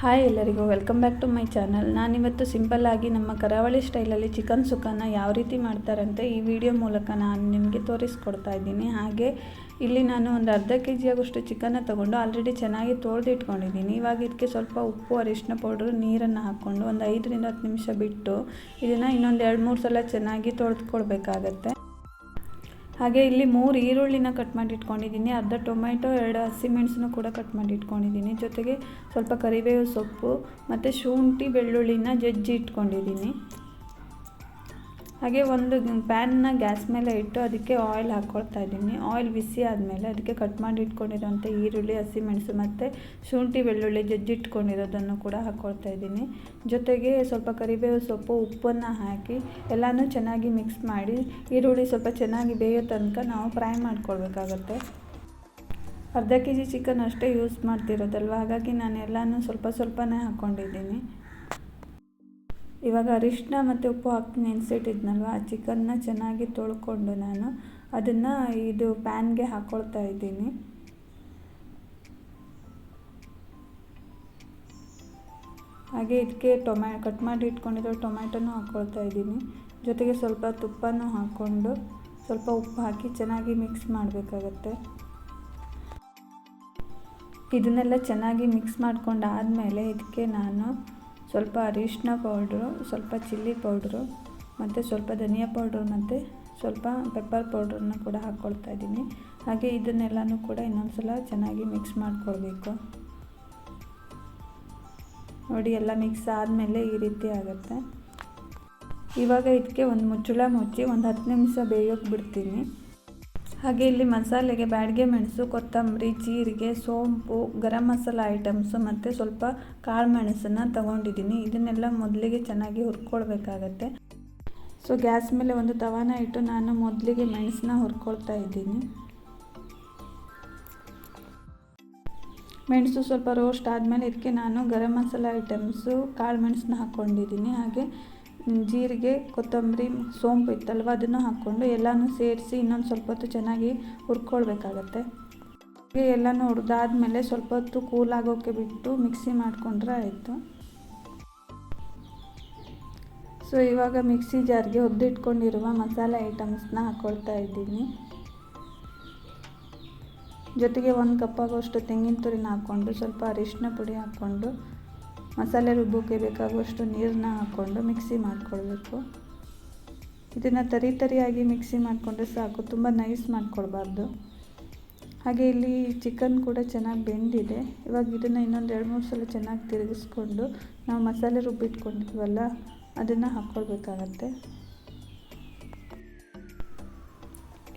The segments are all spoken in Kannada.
ಹಾಯ್ ಎಲ್ಲರಿಗೂ, welcome back to my channel. ನಾನಿವತ್ತು ಸಿಂಪಲ್ಲಾಗಿ ನಮ್ಮ ಕರಾವಳಿ ಸ್ಟೈಲಲ್ಲಿ ಚಿಕನ್ ಸುಕ್ಕನ ಯಾವ ರೀತಿ ಮಾಡ್ತಾರಂತೆ ಈ ವಿಡಿಯೋ ಮೂಲಕ ನಾನು ನಿಮಗೆ ತೋರಿಸ್ಕೊಡ್ತಾ ಇದ್ದೀನಿ. ಹಾಗೆ ಇಲ್ಲಿ ನಾನು ಒಂದು ಅರ್ಧ ಕೆ ಜಿಯಾಗಷ್ಟು ಚಿಕನ್ನ ತೊಗೊಂಡು ಆಲ್ರೆಡಿ ಚೆನ್ನಾಗಿ ತೊಳೆದು ಇಟ್ಕೊಂಡಿದ್ದೀನಿ ಇವಾಗ ಇದಕ್ಕೆ ಸ್ವಲ್ಪ ಉಪ್ಪು ಅರಿಶಿನ ಪೌಡ್ರು, ನೀರನ್ನು ಹಾಕ್ಕೊಂಡು ಒಂದು ಐದರಿಂದ ಹತ್ತು ನಿಮಿಷ ಬಿಟ್ಟು ಇದನ್ನು ಇನ್ನೊಂದು ಎರಡು ಮೂರು ಸಲ ಚೆನ್ನಾಗಿ ತೊಳೆದುಕೊಳ್ಬೇಕಾಗತ್ತೆ. ಹಾಗೆ ಇಲ್ಲಿ ಮೂರು ಈರುಳ್ಳಿನ ಕಟ್ ಮಾಡಿ ಇಟ್ಕೊಂಡಿದ್ದೀನಿ ಅರ್ಧ ಟೊಮೆಟೊ ಎರಡು ಹಸಿಮೆಣಸನ್ನು ಕೂಡ ಕಟ್ ಮಾಡಿ ಇಟ್ಕೊಂಡಿದ್ದೀನಿ ಜೊತೆಗೆ ಸ್ವಲ್ಪ ಕರಿಬೇವು ಸೊಪ್ಪು ಮತ್ತು ಶುಂಠಿ ಬೆಳ್ಳುಳ್ಳಿನ ಜಜ್ಜಿ ಇಟ್ಕೊಂಡಿದ್ದೀನಿ. ಹಾಗೆ ಒಂದು ಪ್ಯಾನ್ನ ಗ್ಯಾಸ್ ಮೇಲೆ ಇಟ್ಟು ಅದಕ್ಕೆ ಆಯಿಲ್ ಹಾಕ್ಕೊಳ್ತಾ ಇದ್ದೀನಿ. ಆಯಿಲ್ ಬಿಸಿ ಆದಮೇಲೆ ಅದಕ್ಕೆ ಕಟ್ ಮಾಡಿ ಇಟ್ಕೊಂಡಿರೋಂಥ ಈರುಳ್ಳಿ, ಹಸಿಮೆಣಸು ಮತ್ತು ಶುಂಠಿ, ಬೆಳ್ಳುಳ್ಳಿ ಜಜ್ಜಿಟ್ಕೊಂಡಿರೋದನ್ನು ಕೂಡ ಹಾಕ್ಕೊಳ್ತಾ ಇದ್ದೀನಿ. ಜೊತೆಗೆ ಸ್ವಲ್ಪ ಕರಿಬೇವು ಸೊಪ್ಪು, ಉಪ್ಪನ್ನು ಹಾಕಿ ಎಲ್ಲನೂ ಚೆನ್ನಾಗಿ ಮಿಕ್ಸ್ ಮಾಡಿ ಈರುಳ್ಳಿ ಸ್ವಲ್ಪ ಚೆನ್ನಾಗಿ ಬೇಯೋ ತನಕ ನಾವು ಫ್ರೈ ಮಾಡ್ಕೊಳ್ಬೇಕಾಗತ್ತೆ. ಅರ್ಧ ಕೆ ಜಿ ಚಿಕನ್ ಅಷ್ಟೇ ಯೂಸ್ ಮಾಡ್ತಿರೋದಲ್ವ? ಹಾಗಾಗಿ ನಾನು ಎಲ್ಲನೂ ಸ್ವಲ್ಪ ಸ್ವಲ್ಪನೇ ಹಾಕ್ಕೊಂಡಿದ್ದೀನಿ ಇವಾಗ ಅರಿಶಿನ ಮತ್ತು ಉಪ್ಪು ಹಾಕಿ ನೆನೆಸಿಟ್ಟಿದ್ನಲ್ವ ಆ ಚಿಕನ್ನ ಚೆನ್ನಾಗಿ ತೊಳ್ಕೊಂಡು ನಾನು ಅದನ್ನು ಇದು ಪ್ಯಾನ್ಗೆ ಹಾಕ್ಕೊಳ್ತಾ ಇದ್ದೀನಿ. ಹಾಗೆ ಇದಕ್ಕೆ ಟೊಮ್ಯಾ ಕಟ್ ಮಾಡಿ ಇಟ್ಕೊಂಡಿರೋ ಟೊಮ್ಯಾಟೊನೂ ಹಾಕ್ಕೊಳ್ತಾ ಇದ್ದೀನಿ. ಜೊತೆಗೆ ಸ್ವಲ್ಪ ತುಪ್ಪನೂ ಹಾಕ್ಕೊಂಡು ಸ್ವಲ್ಪ ಉಪ್ಪು ಹಾಕಿ ಚೆನ್ನಾಗಿ ಮಿಕ್ಸ್ ಮಾಡಬೇಕಾಗತ್ತೆ. ಇದನ್ನೆಲ್ಲ ಚೆನ್ನಾಗಿ ಮಿಕ್ಸ್ ಮಾಡ್ಕೊಂಡಾದಮೇಲೆ ಇದಕ್ಕೆ ನಾನು ಸ್ವಲ್ಪ ಅರಿಶಿನ ಪೌಡ್ರು, ಸ್ವಲ್ಪ ಚಿಲ್ಲಿ ಪೌಡ್ರು, ಮತ್ತು ಸ್ವಲ್ಪ ಧನಿಯಾ ಪೌಡ್ರು ಮತ್ತು ಸ್ವಲ್ಪ ಪೆಪ್ಪರ್ ಪೌಡ್ರನ್ನ ಕೂಡ ಹಾಕ್ಕೊಳ್ತಾ ಇದ್ದೀನಿ. ಹಾಗೆ ಇದನ್ನೆಲ್ಲನೂ ಕೂಡ ಇನ್ನೊಂದು ಸಲ ಚೆನ್ನಾಗಿ ಮಿಕ್ಸ್ ಮಾಡಿಕೊಳ್ಬೇಕು. ನೋಡಿ, ಎಲ್ಲ ಮಿಕ್ಸ್ ಆದಮೇಲೆ ಈ ರೀತಿ ಆಗುತ್ತೆ. ಇವಾಗ ಇದಕ್ಕೆ ಒಂದು ಮುಚ್ಚಳ ಮುಚ್ಚಿ ಒಂದು ಹತ್ತು ನಿಮಿಷ ಬೇಯೋಕೆ ಬಿಡ್ತೀನಿ. ಹಾಗೆ ಇಲ್ಲಿ ಮಸಾಲೆಗೆ ಬ್ಯಾಡಿಗೆ ಮೆಣಸು, ಕೊತ್ತಂಬರಿ, ಜೀರಿಗೆ, ಸೋಂಪು, ಗರಂ ಮಸಾಲ ಐಟಮ್ಸು ಮತ್ತು ಸ್ವಲ್ಪ ಕಾಳು ಮೆಣಸನ್ನು ತಗೊಂಡಿದ್ದೀನಿ. ಇದನ್ನೆಲ್ಲ ಮೊದಲಿಗೆ ಚೆನ್ನಾಗಿ ಹುರ್ಕೊಳ್ಬೇಕಾಗತ್ತೆ. ಸೊ, ಗ್ಯಾಸ್ ಮೇಲೆ ಒಂದು ತವಾನ ಇಟ್ಟು ನಾನು ಮೊದಲಿಗೆ ಮೆಣಸನ್ನ ಹುರ್ಕೊಳ್ತಾ ಇದ್ದೀನಿ. ಮೆಣಸು ಸ್ವಲ್ಪ ರೋಸ್ಟ್ ಆದಮೇಲೆ ಇದಕ್ಕೆ ನಾನು ಗರಂ ಮಸಾಲ ಐಟಮ್ಸು ಕಾಳು ಮೆಣಸನ್ನ ಹಾಕ್ಕೊಂಡಿದ್ದೀನಿ. ಹಾಗೆ ಜೀರಿಗೆ, ಕೊತ್ತಂಬರಿ, ಸೋಂಪು ಇತ್ತಲ್ವ? ಅದನ್ನು ಹಾಕ್ಕೊಂಡು ಎಲ್ಲನೂ ಸೇರಿಸಿ ಇನ್ನೊಂದು ಸ್ವಲ್ಪ ಹೊತ್ತು ಚೆನ್ನಾಗಿ ಹುರ್ಕೊಳ್ಬೇಕಾಗತ್ತೆ. ಎಲ್ಲನೂ ಹುರಿದಾದ್ಮೇಲೆ ಸ್ವಲ್ಪ ಹೊತ್ತು ಕೂಲ್ ಆಗೋಕ್ಕೆ ಬಿಟ್ಟು ಮಿಕ್ಸಿ ಮಾಡಿಕೊಂಡ್ರೆ ಆಯಿತು. ಸೊ, ಇವಾಗ ಮಿಕ್ಸಿ ಜಾರ್ಗೆ ಒದ್ದಿಟ್ಕೊಂಡಿರುವ ಮಸಾಲೆ ಐಟಮ್ಸ್ನ ಹಾಕ್ಕೊಳ್ತಾ ಇದ್ದೀನಿ. ಜೊತೆಗೆ ಒಂದು ಕಪ್ಪಾಗೋಷ್ಟು ತೆಂಗಿನ ತುರಿನ ಹಾಕ್ಕೊಂಡು ಸ್ವಲ್ಪ ಅರಿಶಿನ ಪುಡಿ ಹಾಕ್ಕೊಂಡು ಮಸಾಲೆ ರುಬ್ಬೋಕ್ಕೆ ಬೇಕಾಗುವಷ್ಟು ನೀರನ್ನ ಹಾಕ್ಕೊಂಡು ಮಿಕ್ಸಿ ಮಾಡಿಕೊಳ್ಬೇಕು. ಇದನ್ನು ತರಿ ತರಿಯಾಗಿ ಮಿಕ್ಸಿ ಮಾಡಿಕೊಂಡ್ರೆ ಸಾಕು, ತುಂಬ ನೈಸ್ ಮಾಡ್ಕೊಳ್ಬಾರ್ದು. ಹಾಗೆ ಇಲ್ಲಿ ಚಿಕನ್ ಕೂಡ ಚೆನ್ನಾಗಿ ಬೆಂದಿದೆ. ಇವಾಗ ಇದನ್ನು ಇನ್ನೊಂದು ಎರಡು ಮೂರು ಸಲ ಚೆನ್ನಾಗಿ ತಿರುಗಿಸ್ಕೊಂಡು ನಾವು ಮಸಾಲೆ ರುಬ್ಬಿಟ್ಕೊಂಡಿದ್ವಲ್ಲ, ಅದನ್ನು ಹಾಕ್ಕೊಳ್ಬೇಕಾಗತ್ತೆ.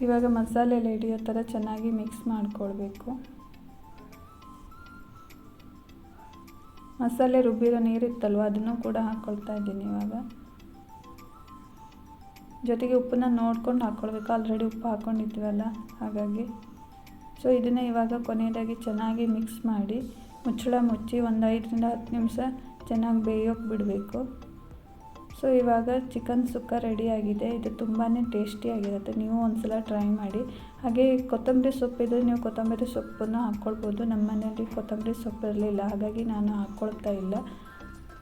ಇವಾಗ ಮಸಾಲೆ ಎಲ್ಲ ಹಿಡಿಯೋ ಥರ ಚೆನ್ನಾಗಿ ಮಿಕ್ಸ್ ಮಾಡಿಕೊಳ್ಬೇಕು. ಮಸಾಲೆ ರುಬ್ಬಿರೋ ನೀರಿತ್ತಲ್ವ ಅದನ್ನು ಕೂಡ ಹಾಕ್ಕೊಳ್ತಾ ಇದ್ದೀನಿ ಇವಾಗ. ಜೊತೆಗೆ ಉಪ್ಪನ್ನ ನೋಡ್ಕೊಂಡು ಹಾಕ್ಕೊಳ್ಬೇಕು ಆಲ್ರೆಡಿ ಉಪ್ಪು ಹಾಕ್ಕೊಂಡಿದ್ವಲ್ಲ ಹಾಗಾಗಿ. ಸೊ, ಇದನ್ನು ಇವಾಗ ಕೊನೆಯದಾಗಿ ಚೆನ್ನಾಗಿ ಮಿಕ್ಸ್ ಮಾಡಿ ಮುಚ್ಚಳ ಮುಚ್ಚಿ ಒಂದು ಐದರಿಂದ ಹತ್ತು ನಿಮಿಷ ಚೆನ್ನಾಗಿ ಬೇಯೋಕೆ ಬಿಡಬೇಕು. ಸೊ ಇವಾಗ ಚಿಕನ್ ಸುಕ್ಕ ರೆಡಿಯಾಗಿದೆ ಇದು ತುಂಬಾ ಟೇಸ್ಟಿಯಾಗಿರುತ್ತೆ ನೀವು ಒಂದ್ಸಲ ಟ್ರೈ ಮಾಡಿ. ಹಾಗೆ ಕೊತ್ತಂಬರಿ ಸೊಪ್ಪಿದ್ರೆ ನೀವು ಕೊತ್ತಂಬರಿ ಸೊಪ್ಪನ್ನು ಹಾಕ್ಕೊಳ್ಬೋದು. ನಮ್ಮ ಮನೆಯಲ್ಲಿ ಕೊತ್ತಂಬರಿ ಸೊಪ್ಪು ಇರಲಿಲ್ಲ. ಹಾಗಾಗಿ ನಾನು ಹಾಕ್ಕೊಳ್ತಾ ಇಲ್ಲ.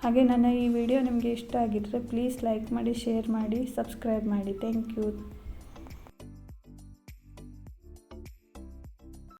ಹಾಗೆ ನನ್ನ ಈ ವಿಡಿಯೋ ನಿಮಗೆ ಇಷ್ಟ ಆಗಿದ್ದರೆ ಪ್ಲೀಸ್ ಲೈಕ್ ಮಾಡಿ ಶೇರ್ ಮಾಡಿ ಸಬ್ಸ್ಕ್ರೈಬ್ ಮಾಡಿ. Thank you